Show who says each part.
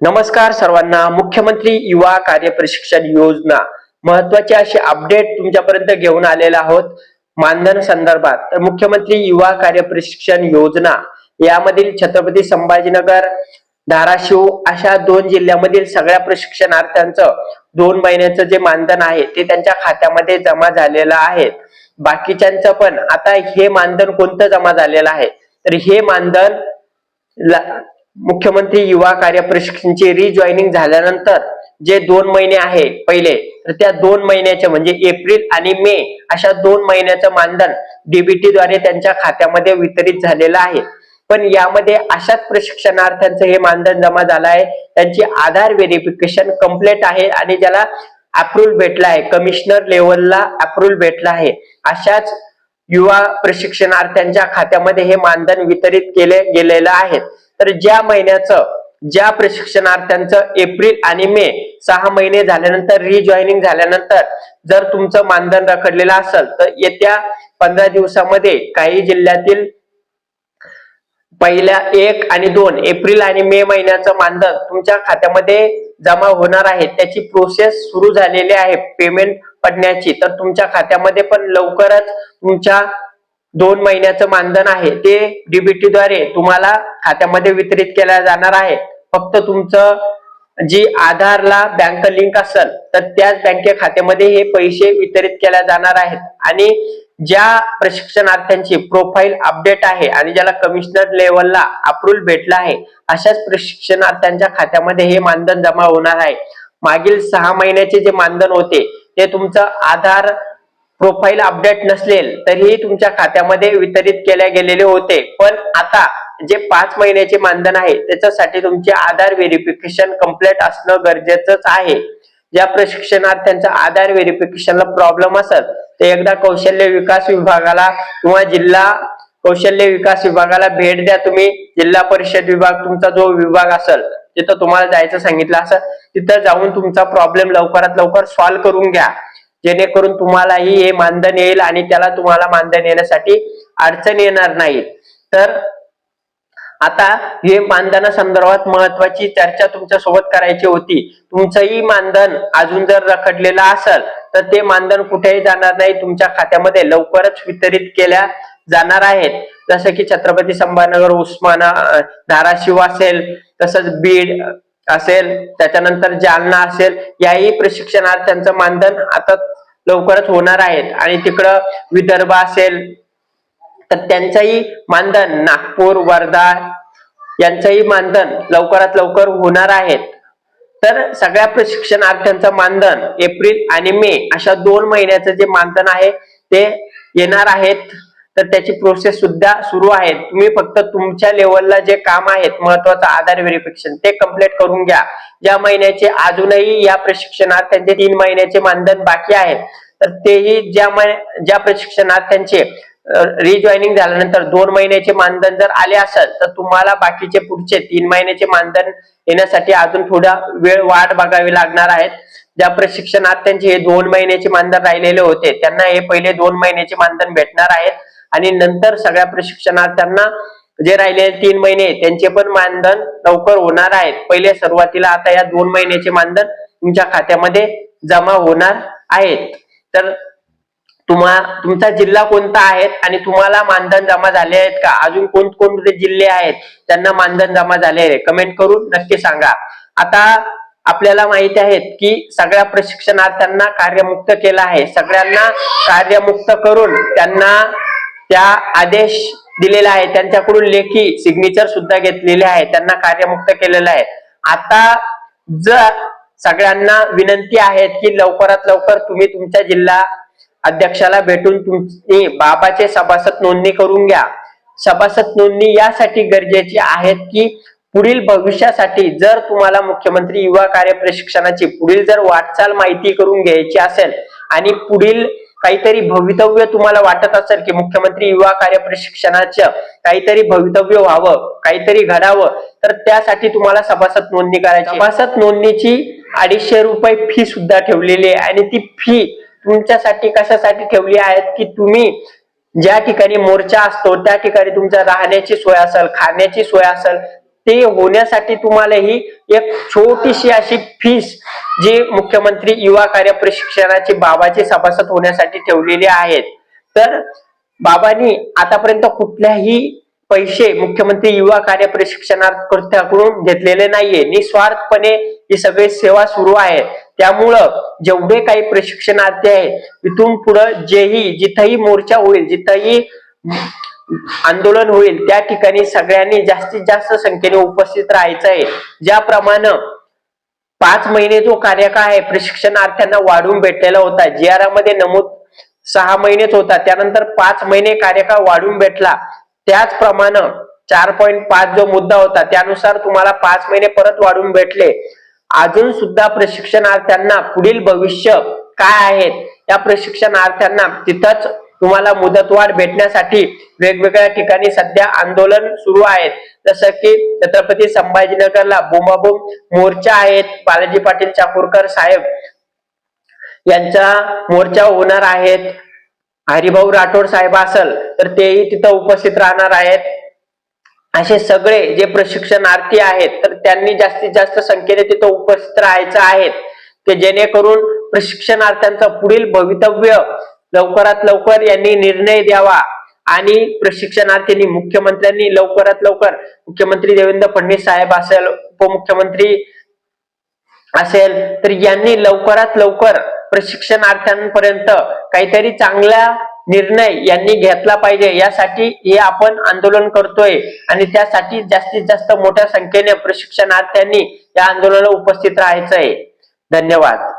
Speaker 1: नमस्कार सर्वांना. मुख्यमंत्री युवा कार्य प्रशिक्षण योजना. महत्वाची अशी अपडेट तुमच्यापर्यंत घेऊन आलेला आहोत. मानधन संदर्भात. तर मुख्यमंत्री युवा कार्य प्रशिक्षण योजना. यामधील छत्रपती संभाजीनगर धाराशिव अशा दोन जिल्ह्यामधील सगळ्या प्रशिक्षणार्थ्यांचं दोन महिन्याचं जे मानधन आहे ते त्यांच्या खात्यामध्ये जमा झालेलं आहे. बाकीच्यांचं पण. आता हे मानधन कोणतं जमा झालेलं आहे? तर हे मानधन मुख्यमंत्री युवा कार्य प्रशिक्षणची रिजॉईनिंग झाल्यानंतर जे दोन महिने आहे पहिले तर त्या दोन महिन्याचे म्हणजे एप्रिल आणि मे अशा दोन महिन्याचं मानधन डीबीटी द्वारे त्यांच्या खात्यामध्ये वितरित झालेलं आहे. पण यामध्ये अशाच प्रशिक्षणार्थ्यांचं हे मानधन जमा झालं आहे. त्यांची आधार व्हेरिफिकेशन कंप्लीट आहे आणि ज्याला अप्रुव्ह भेटला आहे कमिशनर लेवलला अप्रुव्ह भेटला आहे. अशाच युवा प्रशिक्षणार्थ्यांच्या खात्यामध्ये हे मानधन वितरित केले गेलेलं आहे. तर ज्या महिन्याचं ज्या प्रशिक्षणार्थ्यांचं एप्रिल आणि मे सहा महिने झाल्यानंतर रिजॉईनिंग झाल्यानंतर जर तुमचं मानधन रखडलेलं असेल तर येत्या पंधरा दिवसामध्ये काही जिल्ह्यातील पहिल्या एक आणि दोन एप्रिल आणि मे महिन्याचं मानधन तुमच्या खात्यामध्ये जमा होणार आहे. त्याची प्रोसेस सुरू झालेली आहे. पेमेंट पडण्याची. तर तुमच्या खात्यामध्ये पण लवकरच तुमच्या दोन महिन्याचं मानधन आहे ते डीबीटीद्वारे तुम्हाला खात्यामध्ये वितरित केल्या जाणार आहे. फक्त तुमचं जी आधारला बँक लिंक असेल तर त्याच बँके खात्यामध्ये हे पैसे वितरित केल्या जाणार आहेत. आणि ज्या प्रशिक्षणार्थ्यांची प्रोफाईल अपडेट आहे आणि ज्याला कमिशनर लेवलला अप्रूव्हल भेटला आहे अशाच प्रशिक्षणार्थ्यांच्या खात्यामध्ये हे मानधन जमा होणार आहे. मागील सहा महिन्याचे जे मानधन होते ते तुमचं आधार प्रोफाईल अपडेट नसलेल तरीही तुमच्या खात्यामध्ये वितरित केले गेलेले होते. पण आता जे पाच महिन्याचे मानधन आहे त्याच्यासाठी तुमचे आधार व्हेरिफिकेशन कंप्लीट असणं गरजेचंच आहे. ज्या प्रशिक्षणार्थ्यांचा आधार व्हेरिफिकेशनला प्रॉब्लेम असेल ते एकदा कौशल्य विकास विभागाला किंवा जिल्हा कौशल्य विकास विभागाला भेट द्या तुम्ही. जिल्हा परिषद विभाग तुमचा जो विभाग असेल तिथं तुम्हाला जायचं सांगितलं असेल तिथं जाऊन तुमचा प्रॉब्लेम लवकरात लवकर सॉल्व्ह करून घ्या. जेणेकरून तुम्हालाही हे मानधन येईल आणि त्याला तुम्हाला मानधन येण्यासाठी अडचण येणार नाही. तर आता हे मानधना संदर्भात महत्वाची चर्चा तुमच्यासोबत करायची होती. तुमचंही मानधन अजून जर रखडलेलं असेल तर ते मानधन कुठेही जाणार नाही. तुमच्या खात्यामध्ये लवकरच वितरित केल्या जाणार आहेत. जसं की छत्रपती संभाजीनगर उस्माना धाराशिव असेल तसंच बीड असेल त्याच्यानंतर जालना असेल याही प्रशिक्षणार्थ्यांचं मानधन आता लवकरच होणार आहेत आणि तिकडं विदर्भ असेल तर त्यांचंही मानधन नागपूर वर्धा यांचंही मानधन लवकरात लवकर होणार आहेत तर सगळ्या प्रशिक्षणार्थ्यांचं मानधन एप्रिल आणि मे अशा दोन महिन्याचं जे मानधन आहे ते येणार आहेत. तर त्याची प्रोसेस सुद्धा सुरू आहे तुम्ही फक्त तुमच्या लेवलला जे काम आहेत महत्वाचं आधार व्हेरिफिकेशन ते कंप्लीट करून घ्या. ज्या महिन्याचे अजूनही या प्रशिक्षणार्थ्यांचे तीन महिन्याचे मानधन बाकी आहे तर तेही ज्या ज्या ज्या प्रशिक्षणार्थ्यांचे रिजॉईनिंग झाल्यानंतर दोन महिन्याचे मानधन जर आले असेल तर तुम्हाला बाकीचे पुढचे तीन महिन्याचे मानधन येण्यासाठी अजून थोडा वेळ वाट बघावी लागणार आहेत ज्या प्रशिक्षणात त्यांचे हे दोन महिन्याचे मानधन राहिलेले होते त्यांना हे पहिले दोन महिन्याचे मानधन भेटणार आहे. आणि नंतर सगळ्या प्रशिक्षणार्थ्यांना जे राहिलेले तीन महिने त्यांचे पण मानधन लवकर होणार आहेत पहिले सुरुवातीला आता या दोन महिन्याचे मानधन तुमच्या खात्यामध्ये जमा होणार आहेत तर तुम्हा तुमचा जिल्हा कोणता आहे आणि तुम्हाला मानधन जमा झाले आहेत का? अजून कोणकोणते जिल्हे आहेत? त्यांना मानधन जमा झाले आहे. कमेंट करून नक्की सांगा. आता आपल्याला माहिती आहे की सगळ्या प्रशिक्षणार्थ्यांना कार्यमुक्त केलं आहे. सगळ्यांना कार्यमुक्त करून त्यांना त्या आदेश दिलेला आहे. त्यांच्याकडून लेखी सिग्नेचर सुद्धा घेतलेले आहे. त्यांना कार्यमुक्त केलेलं आहे. आता जर सगळ्यांना विनंती आहे की लवकरात लवकर तुम्ही तुमच्या जिल्हा अध्यक्षाला भेटून तुमची बाबाचे सभासद नोंदणी करून घ्या. सभासद नोंदणी यासाठी गरजेची आहेत की पुढील भविष्यासाठी जर तुम्हाला मुख्यमंत्री युवा कार्य प्रशिक्षणाची पुढील जर वाटचाल माहिती करून घ्यायची असेल आणि पुढील काहीतरी भवितव्य तुम्हाला वाटत असेल की मुख्यमंत्री युवा कार्य प्रशिक्षणाचं काहीतरी भवितव्य व्हावं काहीतरी घडावं तर त्यासाठी तुम्हाला सभासद नोंदणी करायची. सभासद नोंदणीची अडीचशे रुपये फी सुद्धा ठेवलेली आहे आणि ती फी तुमच्यासाठी कशासाठी ठेवली आहे की तुम्ही ज्या ठिकाणी मोर्चा असतो त्या ठिकाणी तुमच्या राहण्याची सोय असेल खाण्याची सोय असेल ते होण्यासाठी तुम्हाला ही एक छोटीशी अशी फीस जी मुख्यमंत्री युवा कार्य प्रशिक्षणाची बाबाचे सभासद होण्यासाठी ठेवलेली आहेत. तर बाबांनी आतापर्यंत कुठल्याही पैसे मुख्यमंत्री युवा कार्य प्रशिक्षणाकडून घेतलेले नाहीये. निस्वार्थपणे ही सगळी सेवा सुरू आहे. त्यामुळं जेवढे काही प्रशिक्षणार्थी आहेत इथून पुढं जेही जिथंही मोर्चा होईल जिथंही आंदोलन होईल. त्या ठिकाणी सगळ्यांनी जास्तीत जास्त संख्येने उपस्थित राहायचं आहे. ज्याप्रमाणे पाच महिने जो कार्यकाळ आहे प्रशिक्षणार्थ्यांना वाढून भेटलेला होता. जी आरमध्ये नमूद सहा महिनेच होता. त्यानंतर पाच महिने कार्यकाळ वाढून भेटला. त्याचप्रमाणे चार पॉईंट पाच जो मुद्दा होता त्यानुसार तुम्हाला पाच महिने परत वाढून भेटले. अजून सुद्धा प्रशिक्षणार्थ्यांना पुढील भविष्य काय आहेत या प्रशिक्षणार्थ्यांना तिथंच तुम्हाला मुदतवाढ भेटण्यासाठी वेगवेगळ्या ठिकाणी सध्या आंदोलन सुरू आहेत. जसं की छत्रपती संभाजीनगरला बोंबाबोंब मोर्चा आहेत. बालाजी पाटील चाकूरकर साहेब यांचा मोर्चा होणार आहेत. हरिभाऊ राठोड साहेब असल तर तेही तिथं उपस्थित राहणार आहेत. असे सगळे जे प्रशिक्षणार्थी आहेत तर त्यांनी जास्तीत जास्त संख्येने तिथं उपस्थित राहायचं आहेत. ते जेणेकरून प्रशिक्षणार्थ्यांचं पुढील भवितव्य लवकरात लवकर यांनी निर्णय द्यावा. आणि प्रशिक्षणार्थींनी मुख्यमंत्र्यांनी लवकरात लवकर मुख्यमंत्री देवेंद्र फडणवीस साहेब असेल उपमुख्यमंत्री असेल तर यांनी लवकरात लवकर प्रशिक्षणार्थ्यांपर्यंत काहीतरी चांगला निर्णय यांनी घेतला पाहिजे. यासाठी हे आपण आंदोलन करतोय. आणि त्यासाठी जास्तीत जास्त मोठ्या संख्येने प्रशिक्षणार्थ्यांनी या आंदोलनाला उपस्थित राहायचं आहे धन्यवाद.